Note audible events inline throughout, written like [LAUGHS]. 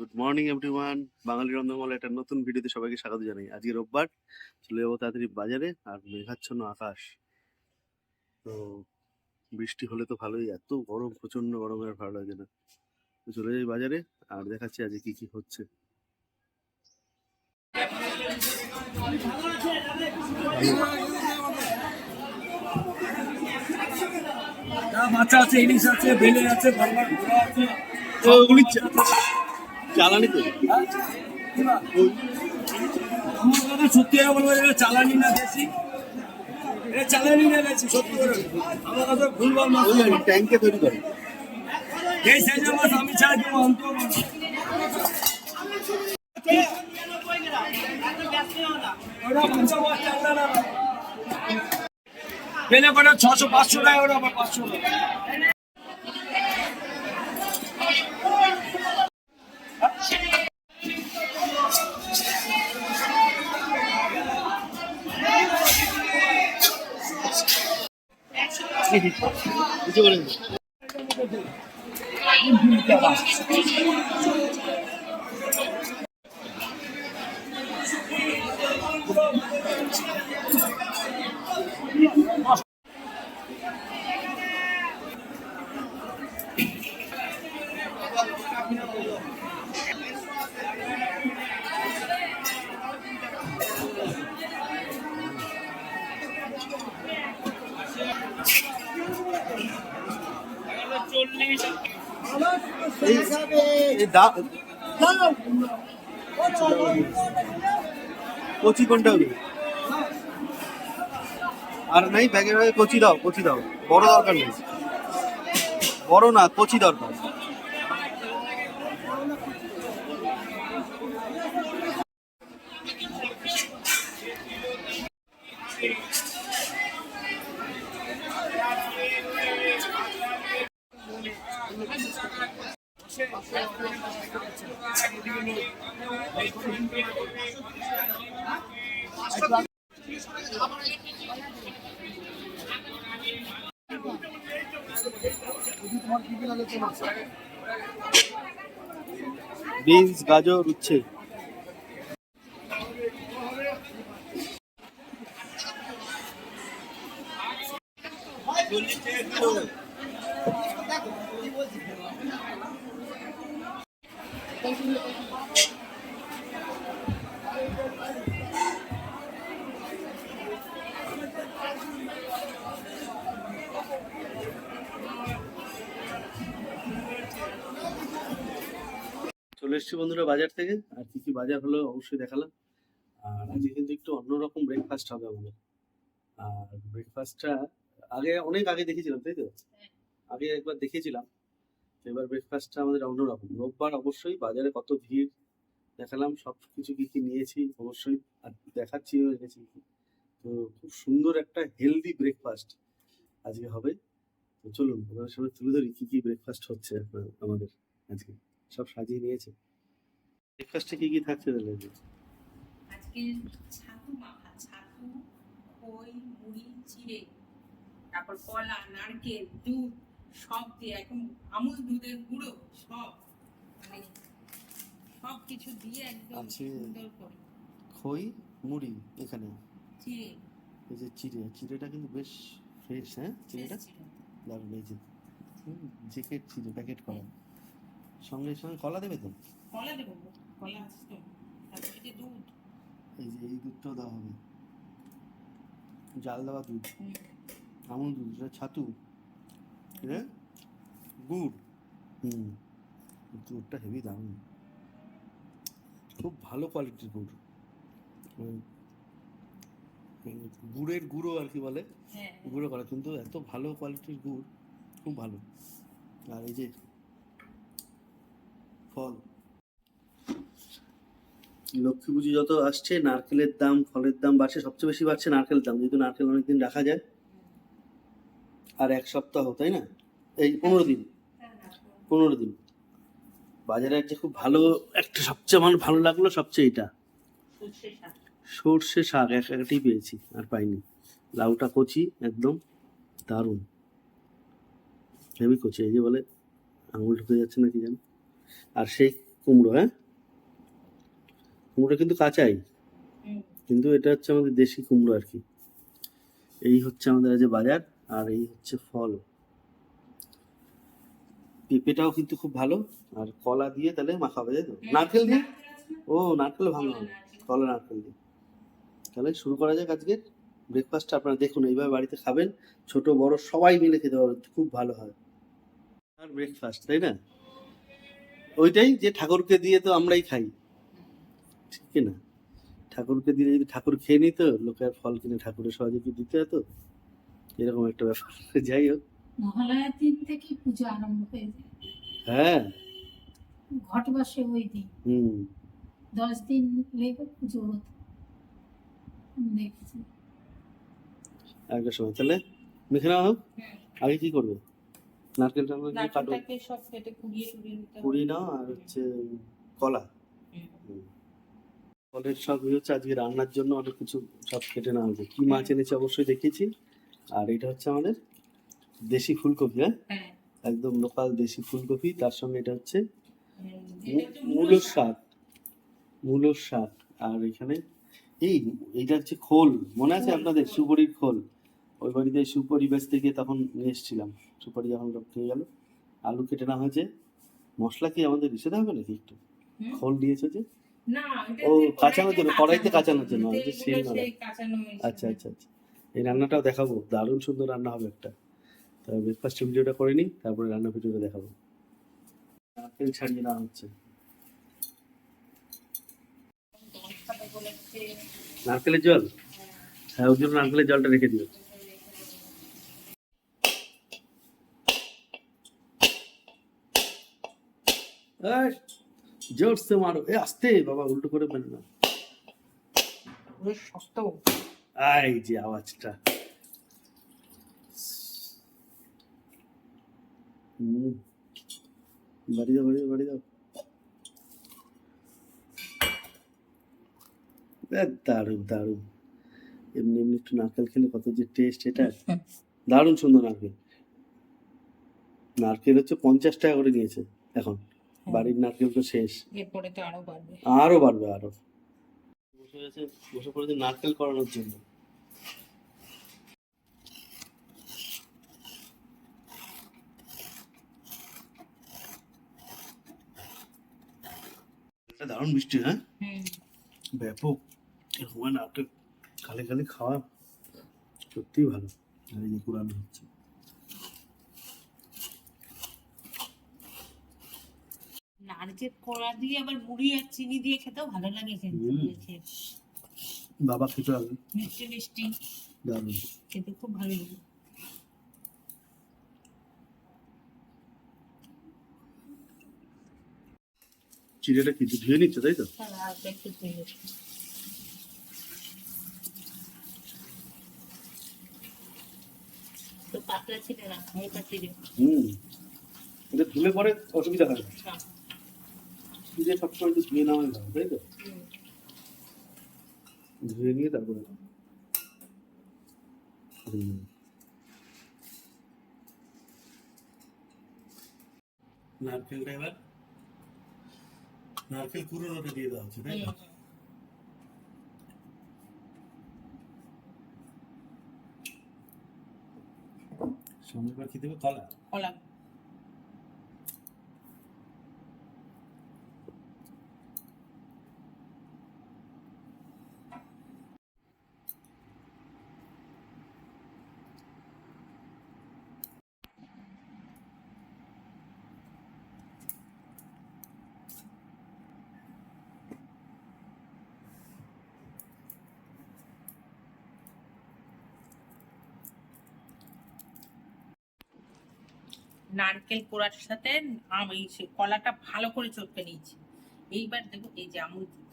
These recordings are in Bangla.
Good morning everyone Bangali Rondhonmala একটা নতুন ভিডিওতে সবাইকে স্বাগত জানাই। আজকে রোববার চলে যাব তাড়াতাড়ি বাজারে আর মেঘাচ্ছন্ন আকাশ। তো বৃষ্টি হলে তো ভালোই এত গরম প্রচণ্ড গরমে আর ভালো লাগে না। তো চলে যাই বাজারে আর দেখাচ্ছি আজকে কি কি হচ্ছে। মাছ আছে ইলিশ আছে বেলে আছে আছে। চালানি তো? আমার কথা সত্যি বলব এটা চালানি না এটা চালানি সত্যি করে। আমার কথা ভুলবার মাছ ট্যাঙ্কে তৈরি করে। এই সাইজের মাছ আমি কটা ছশো পাঁচশো টাকা আবার পাঁচশো টাকা কিছু বলেন কচি কোনটা হবে? আর নাই ব্যাগে ব্যাগে কচি দাও কচি দাও। বড় দরকার নেই। বড় না কচি দরকার। বিনস গাজর উচ্ছে। চলে এসেছি বন্ধুরা বাজার থেকে। আর কি কি বাজার হলো অবশ্যই দেখালাম। আর আজকে কিন্তু একটু অন্যরকম ব্রেকফাস্ট হবে আমাদের। আর ব্রেকফাস্টটা আগে অনেক আগে দেখেছিলাম তাই তো? আগে একবার দেখেছিলাম। তো এবার ব্রেকফাস্টটা আমাদের অন্যরকম রোববার অবশ্যই বাজারে কত ভিড় দেখালাম সব কিছু কি কি নিয়েছি অবশ্যই আর দেখাচ্ছিও এনেছি। তো খুব সুন্দর একটা হেলদি ব্রেকফাস্ট আজকে হবে। তো চলুন আপনাদের সামনে তুলে ধরি কি কি ব্রেকফাস্ট হচ্ছে আপনার- আমাদের আজকে। সব সাজিয়ে নিয়েছে। ব্রেকফাস্টে কি কি থাকছে তাহলে? আজকে? ছাতু মাখা ছাতু খই মুড়ি চিড়ে তারপর কলা নারকেল দুধ সব দিয়ে একদম আমুল দুধের গুঁড়ো সব। মানে সব কিছু দিয়ে একদম সুন্দর করে। খই মুড়ি এখানে? চিড়ে। এই যে চিড়ে চিড়েটা কিন্তু বেশ ফ্রেশ হ্যাঁ? চিড়েটা? দারুণ এই যে। জেকেট চিড়ে প্যাকেট করা। সঙ্গে সঙ্গে কলা দেবে তো? কলা দেবো কলা আছে তো। তারপরে যে দুধ। এই যে এই দুধটাও দেওয়া হবে। জাল দেওয়া দুধ। আমুল দুধ এটা ছাতু। এটা গুড়। হুম। গুড়টা হেভি দারুণ। খুব ভালো কোয়ালিটির গুড়। গুড়ের গুঁড়ো আর কি বলে? হ্যাঁ। গুঁড়ো করা। কিন্তু এত ভালো কোয়ালিটির গুড় খুব ভালো। আর এই যে ফল। লক্ষ্মী পুজো যত আসছে, নারকেলের দাম, ফলের দাম বাড়ছে, সবচেয়ে বেশি বাড়ছে নারকেলের দাম। যেহেতু নারকেল অনেকদিন রাখা যায়। আর এক সপ্তাহ, তাই না? এই পনেরো দিন। পনেরো দিন। বাজারে একটা খুব ভালো, একটা সবচেয়ে আমার ভালো লাগল সবচেয়ে এটা। সর্ষে শাক, এক একটাই পেয়েছি, আর পাইনি। লাউটা কচি, একদম দারুণ। হেভি কচি, এই যে বলে আঙুল ঢুকে যাচ্ছে না কি জানি। আর সেই কুমড়ো হ্যাঁ? কুমড়ো কিন্তু কাঁচাই। কিন্তু এটা হচ্ছে আমাদের দেশি কুমড়ো আর কি। এই হচ্ছে আমাদের আজ বাজার আর এই হচ্ছে ফল। পেঁপেটাও কিন্তু খুব ভালো আর কলা দিয়ে তাহলে মাখাবে তাই তো? নারকেল দিয়ে? ও নারকেল ভালো হবে। কলা নারকেল দিয়ে। তাহলে শুরু করা যাক আজকে। ব্রেকফাস্টটা আপনারা দেখুন এইভাবে বাড়িতে খাবেন। ছোট বড় সবাই মিলে খেতে পারবেন খুব ভালো হয়। আর ব্রেকফাস্ট তাই না? ওইটাই যে ঠাকুরকে দিয়ে তো আমরাই খাই। ঠিক না? ঠাকুরকে দিলে যদি ঠাকুর খেয়ে নিত লোকে আর ফল কিনে ঠাকুরের সহজে কি দিতে হতো? এরকম একটা ব্যাপার। [LAUGHS] যাই হোক। মহালয়ার দিন থেকে পুজো আরম্ভ হয়ে যায়। হ্যাঁ। ঘট বসে ওই দিন। হুম। দশ দিন লেগে পুজো হতো। দেখেছি। একটা সময়। তাহলে মেখে নেওয়া হোক আগে কি করবে? নারকেল টারকেল দিয়ে কাটো নারকেলটাকে সব কেটে কুড়িয়ে টুড়িয়ে নিতে হবে। পুরি নাও আর হচ্ছে কলা। ফলের সব হচ্ছে আজকে রান্নার জন্য অনেক কিছু সব কেটে নেওয়া হয়েছে। কি মাছ এনেছে অবশ্যই দেখিয়েছি। আর এটা হচ্ছে আমাদের দেশি ফুলকপি হ্যাঁ? হ্যাঁ। একদম লোকাল দেশি ফুলকপি তার সঙ্গে এটা হচ্ছে মূলোর শাক। মূলোর শাক। আর এখানে এই এইটা হচ্ছে খোল। মনে আছে আপনাদের? সুপরির খোল। ওই বাড়িতে সুপরি বেচতে গিয়ে তখন নিয়ে এসেছিলাম। সুপারি যখন রপ্ত হয়ে গেল আলু কেটে না হয়েছে। মশলা কি আমাদের দিতে হবে নাকি একটু? খোল দিয়েছে যে? ও, কাঁচানোর জন্য, কড়াইতে কাঁচানোর জন্য, তেল সেই আচ্ছা আচ্ছা আচ্ছা। এই রান্নাটাও দেখাবো দারুণ সুন্দর রান্না হবে একটা। তবে ব্রেকফাস্টের ভিডিওটা করে নিই তারপরে রান্না ভিডিওটা দেখাবো। নারকেল ছাড়িয়ে নেওয়া হচ্ছে। নারকেলের জল? হ্যাঁ ওই জন্য নারকেলের জলটা রেখে দিও। জোরসে মারো। এ আস্তে বাবা উল্টো করে মেরে না। শক্ত। আই যে আওয়াজটা। বাড়ি দাও বাড়ি দাও বাড়ি দাও। এ, দারুণ দারুণ। এমনি এমনি একটু নারকেল খেলে কত যে টেস্ট এটা দারুণ সুন্দর নারকেল। নারকেল হচ্ছে পঞ্চাশ টাকা করে নিয়েছে এখন। বাড়ির নারকেল তো শেষ। এরপরে তো আরও বাড়বে। আরও বাড়বে আরও। বসে গেছে বসে পড়েছে নারকেল করানোর জন্য। দারুণ মিষ্টি হ্যাঁ? ব্যাপক। এরকম নারকেল খালি খালি খাওয়া সত্যিই ভালো। আর এই হচ্ছে। নারকেল কোড়া দিয়ে আবার মুড়ি আর চিনি দিয়ে খেতেও ভালো লাগে। খেয়ে। বাবা খেতে হবে মিষ্টি মিষ্টি। দারুণ। খেতে খুব ভালো লাগে। চিড়েটা কিছু ধুয়ে নিচ্ছে তাই তো? হালকা একটু ধুয়ে নেব। তো পাতলা ছিল না হালকা ছিল হুম। এটা ধুলে পরে অসুবিধা হয়। না চিড়ে সবসময় একটু ধুয়ে নেওয়াই ভালো তাই তো। ধুয়ে নিয়ে তারপরে। নারকেলটা এবার নারকেল কুড়োনোটা দিয়ে দেওয়া হচ্ছে তাই তো হুম। সঙ্গে এবার খেতে হবে কলা কলা নারকেল কোড়ার সাথে আম এই সে কলাটা ভালো করে চটকে নিয়েছি। এইবার দেখো এই যে আমুল দুধ।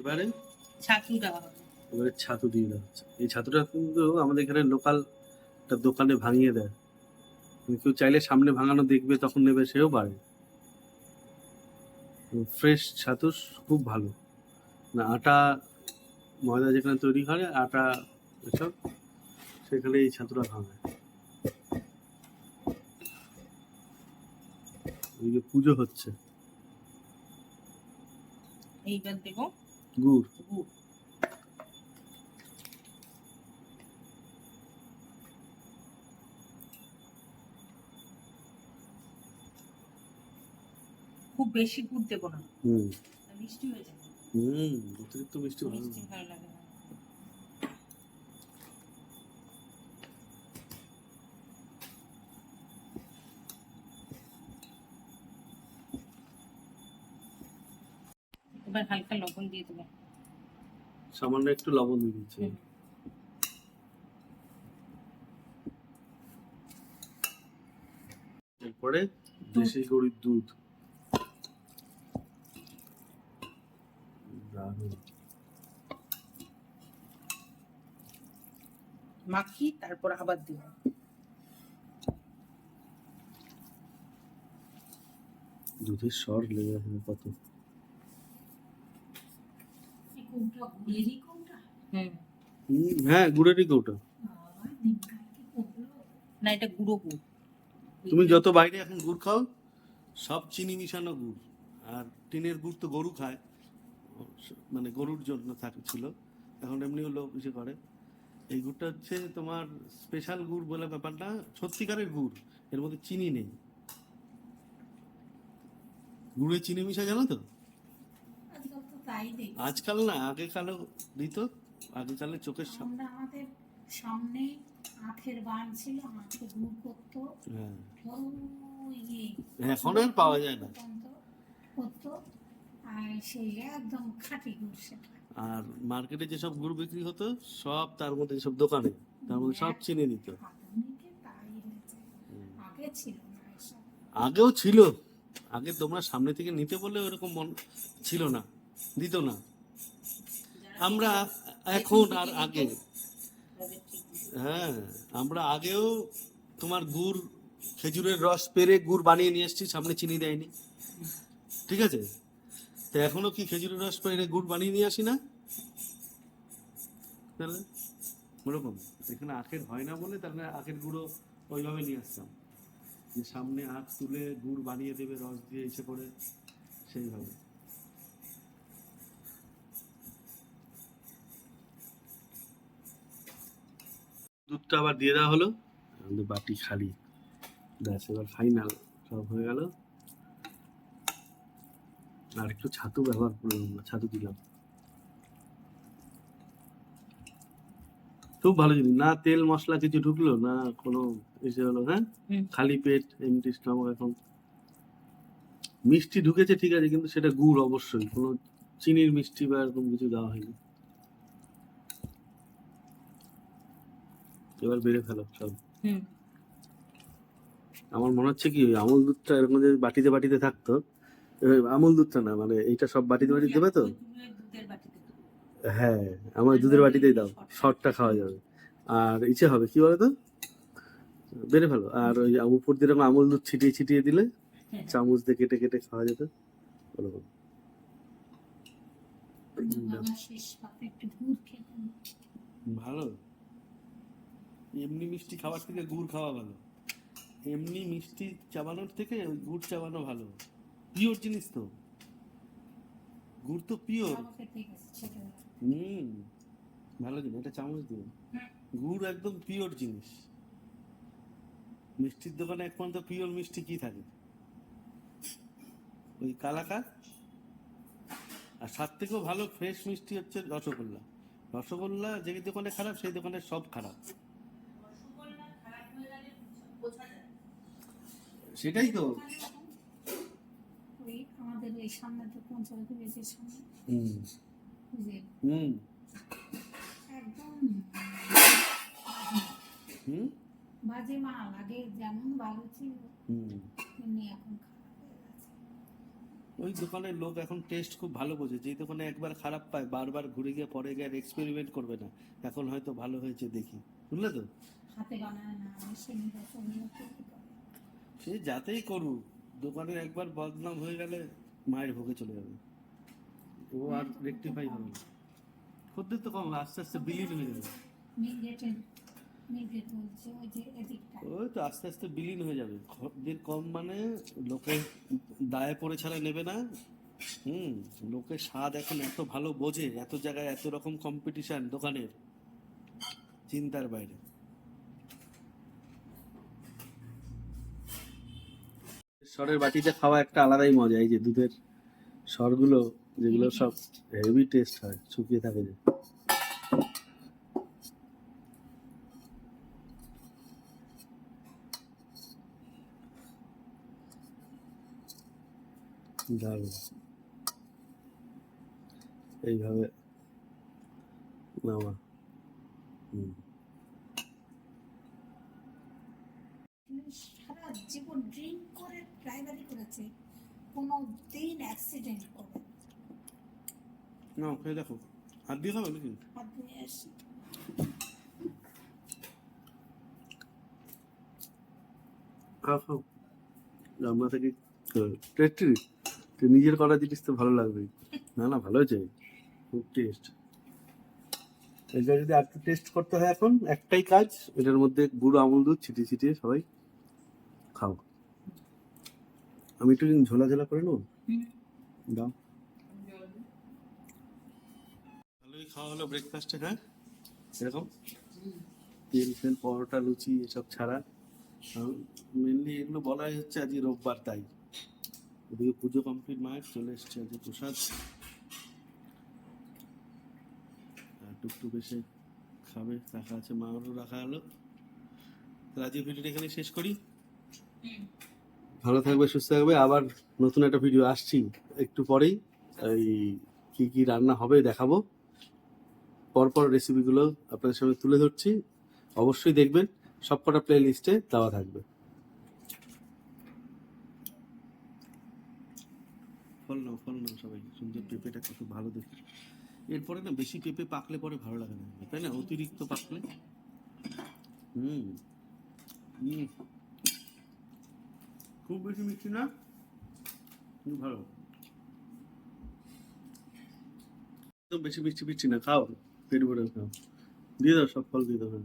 এবারে? ছাতু দেওয়া হবে এবারে ছাতু দিয়ে দেওয়া হচ্ছে। এই ছাতুটা কিন্তু আমাদের এখানে লোকাল একটা দোকানে ভাঙিয়ে দেয়। কেউ চাইলে সামনে ভাঙানো দেখবে তখন নেবে সেও পারে ফ্রেশ ছাতু খুব ভালো। না আটা ময়দা যেখানে তৈরি করে আটা এসব সেখানে এই ছাতুটা খাওয়া হয়। যে পুজো হচ্ছে। এইবার দেবো। গুড়। গুড়। বেশি গুড় দেবো না। মিষ্টি হয়ে যাবে। হুম অতিরিক্ত মিষ্টি ভালো মিষ্টি ভালো লাগে না। এবার হালকা লবণ দিয়ে দেবো। সামান্য একটু লবণ দিয়ে দিচ্ছি। এরপরে দেশি গরুর দুধ দারুণ। মাখি তারপর আবার দেবো দুধের স্বর লেগে কত? হুম, হ্যাঁ গুড়েরই কৌটা না এটা গুঁড়ো গুড়। তুমি যত বাইরে এখন গুড় খাও সব চিনি মিশানো গুড়। আর টিনের গুড় তো গরু খায়। মানে গরুর জন্য থাকে ছিল এখন এমনিও লোক ইসে করে। এই গুড়টা হচ্ছে তোমার স্পেশাল গুড় বলে ব্যাপারটা সত্যিকারের গুড় এর মধ্যে চিনি নেই। গুড়ে চিনি মিশা জানো তো? আজকাল তাই আজকাল না আগে কালে দিত আগে কালে চোখের সামনে। আমাদের সামনে আখের বান ছিল আখে গুড় করতো। হ্যাঁ। ইয়ে এখন আর পাওয়া যায় না। করতো আর সেই একদম খাঁটি গুড় সেটা। আর মার্কেটে যেসব গুড় বিক্রি হতো সব তার মধ্যে সব দোকানে তার মধ্যে সব চিনি আগে ছিল আগেও ছিল। আগে তোমরা সামনে থেকে নিতে বলে ওরকম মন ছিল না দিত না। আমরা এখন আর আগে হ্যাঁ আমরা আগেও তোমার গুড় খেজুরের রস পেরে গুড় বানিয়ে নিয়ে এসেছি সামনে চিনি দেয়নি। ঠিক আছে? তো এখনও কি খেজুরের রস পেরে গুড় বানিয়ে নিয়ে আসি না? তাহলে? ওরকম। এখানে আখের হয় না বলে তাহলে আখের গুঁড়ো ওইভাবে নিয়ে আসতাম। যে সামনে আখ তুলে গুড় বানিয়ে দেবে, রস দিয়ে এসে করে সেইভাবে। দুধটা আবার দিয়ে দেওয়া হলো। আমাদের বাটি খালি। ব্যাস, এবার ফাইনাল সব হয়ে গেল। আর একটু ছাতু ব্যবহার করলাম ছাতু দিলাম। খুব ভালো জিনিস। না তেল মশলা কিছু ঢুকলো না কোনো এসে হলো হ্যাঁ? খালি পেট এমটি স্টমাক এখন। মিষ্টি ঢুকেছে ঠিক আছে কিন্তু সেটা গুড় অবশ্যই। কোনো চিনির মিষ্টি বা এরকম কিছু দেওয়া হয়নি। এবার বেড়ে ফেলো সব আমার মনে হচ্ছে কি আমুল দুধটা এরকম যদি বাটিতে বাটিতে থাকতো আমুল দুধটা না মানে এইটা সব বাটিতে বাটিতে দেবে তো? দুধের বাটিতে দেবো। হ্যাঁ আমার দুধের বাটিতেই দাও শর্টটা। খাওয়া যাবে। আর ইচ্ছে হবে কি বলো তো বেড়ে ভালো আর ওই উপর দিয়ে এরকম আমুল দুধ ছিটিয়ে ছিটিয়ে দিলে হ্যাঁ। চামচ দিয়ে কেটে কেটে খাওয়া যেত। বলো বলো। ভালো। এমনি মিষ্টি খাবার থেকে গুড় খাওয়া ভালো। এমনি মিষ্টি চাবানোর থেকে ওই গুড় চাবানো ভালো। পিওর জিনিস তো। গুড় তো পিওর ছোটবেলা হুম ভালো জিনিস এটা চামচ দিও গুড় একদম পিওর জিনিস। মিষ্টির দোকানে একমাত্র পিওর মিষ্টি কি থাকে? ওই কালাকার। আর সব থেকেও ভালো ফ্রেশ মিষ্টি হচ্ছে রসগোল্লা। রসগোল্লা যে দোকানে খারাপ সেই দোকানে সব খারাপ। সেটাই তো। আমাদের এই পঞ্চায়েত সামনে। যে একদম বাজে মাল আগে যেমন ভালো ছিল তেমনি এখন ওই দোকানের লোক এখন টেস্ট খুব ভালো বোঝে। যেই দোকানে একবার খারাপ পায় বারবার ঘুরে গিয়ে পরে গিয়ে এক্সপেরিমেন্ট করবে না। এখন হয়তো ভালো হয়েছে দেখি। বুঝলে তো? হাতে বানায় না সে যাতেই করুক। দোকানের একবার বদনাম হয়ে গেলে মায়ের ভোগে চলে যাবে। ও আর রেকটিফাই হবে না। খদ্দের তো কম আস্তে আস্তে বিলীন হয়ে যাবে। ওই তো আস্তে আস্তে বিলীন হয়ে যাবে। খদ্দের কম মানে লোকে দায়ে পড়ে ছাড়া নেবে না। হুম লোকের স্বাদ এখন এত ভালো বোঝে এত জায়গায় এত রকম কম্পিটিশন দোকানের চিন্তার বাইরে। সরের বাটিতে খাওয়া একটা আলাদাই মজা, এই যে দুধের সরগুলো যেগুলো সব হেভি টেস্ট হয়, শুকিয়ে থাকে যে। এইভাবে নামা। হুম সারা জীবন ড্রিঙ্ক করে ড্রাইভারি করেছে কোনো দিন অ্যাক্সিডেন্ট করে না খেয়ে দেখো। হাত দিয়ে খাবে নাকি? হাত ধুয়ে আসি। খাও খাও রান্না থেকে টেস্টি। নিজের করা জিনিস তো ভালো লাগবে না না ভালো হয়েছে। খুব টেস্ট এটা যদি আর একটু টেস্ট করতে হয় এখন একটাই কাজ এটার মধ্যে গুঁড়ো আমুল দুধ ছিটিয়ে ছিটিয়ে সবাই খাও। আমি একটু ঝোলা ঝোলা করে নেব? দাও। ভালোই খাওয়া হলো ব্রেকফাস্টে হ্যাঁ? এরকম? তেল ফেল পরোটা লুচি এসব ছাড়া। মেনলি এগুলো বলাই হচ্ছে আজকে রোববার তাই। ওদিকে পুজো কমপ্লিট মায়ের চলে এসছে আজকে প্রসাদ। আর টুকটুক এসে খাবে রাখা আছে মায়েরও রাখা হলো। আজকে ভিডিওটা এখানে শেষ করি? ভালো থাকবে, সুস্থ থাকবে। আবার নতুন একটা ভিডিও আসছি একটু পরেই। এই কি কি রান্না হবে দেখাবো। পরপর রেসিপিগুলো আপনাদের সামনে তুলে ধরছি। অবশ্যই দেখবেন, সবকটা প্লে লিস্টে দেওয়া থাকবে। ফল নাও ফল নাও সবাই। সুন্দর পেঁপেটা কত ভালো দেখে এরপরে না, বেশি পেঁপে পাকলে পরে ভালো লাগে না। তাই না? অতিরিক্ত পাকলে। হুম। হুম। খুব বেশি মিষ্টি না কিন্তু ভালো। একদম বেশি মিষ্টি মিষ্টি না খাও পেট ভরে খাও। দিয়ে দাও সব ফল দিয়ে দাও। হ্যাঁ।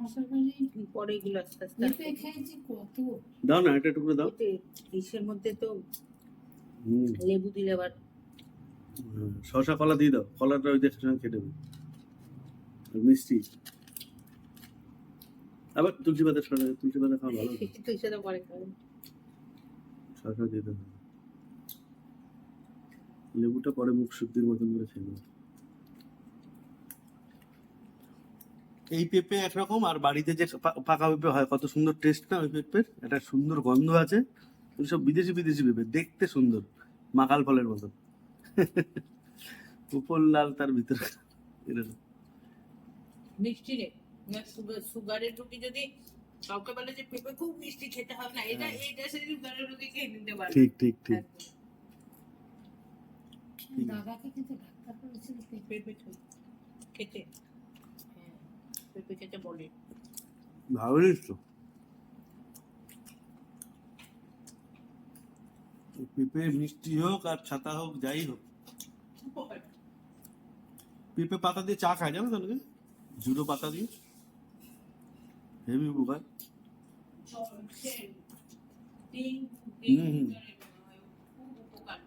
মশাই বলে পরে এগুলো আস্তে আস্তে খেয়েছি কত? দাও না একটা টুকরো দাও। ডিশের মধ্যে তো লেবু দিলে আবার হুম, শসা কলা দিয়ে দাও কলাটা ওই দেখে সঙ্গে খেয়ে আর মিষ্টি। আবার তুলসী পাতা শসা তুলসী পাতা খাওয়া ভালো। [LAUGHS] তুই সেটা পরে দিয়ে দেবে লেবুটা পরে মুখ শুদ্ধির মতন করে খেয়ে এই পেঁপে একরকম আর বাড়িতে যে পাকা পেঁপে হয় কত সুন্দর টেস্ট না ওই পেঁপের? একটা সুন্দর গন্ধ আছে। ওই সব বিদেশি বিদেশি পেঁপে দেখতে সুন্দর মাকাল ফলের মতন। উপর লাল তার ভিতরে এরকম। মিষ্টি রে। সুগারের রুগী যদি কাউকে বলে যে পেঁপে খুব মিষ্টি খেতে হবে না এটা হ্যাঁ। এইটা সেই সুগারের রুগী খেয়ে নিতে পারে ঠিক ঠিক ঠিক। দাদাকে কিন্তু ডাক্তার করেছিল পেঁপে খেতে। হ্যাঁ পেঁপে খেতে বলে। ভালো তো। পেঁপে মিষ্টি হোক আর ছাতা হোক যাই হোক। পেঁপে পাতা দিয়ে চা খায় জানো তো জুড়ো পাতা দিয়ে। হেভি উপকার তিন হুম, হুম। খুব উপকার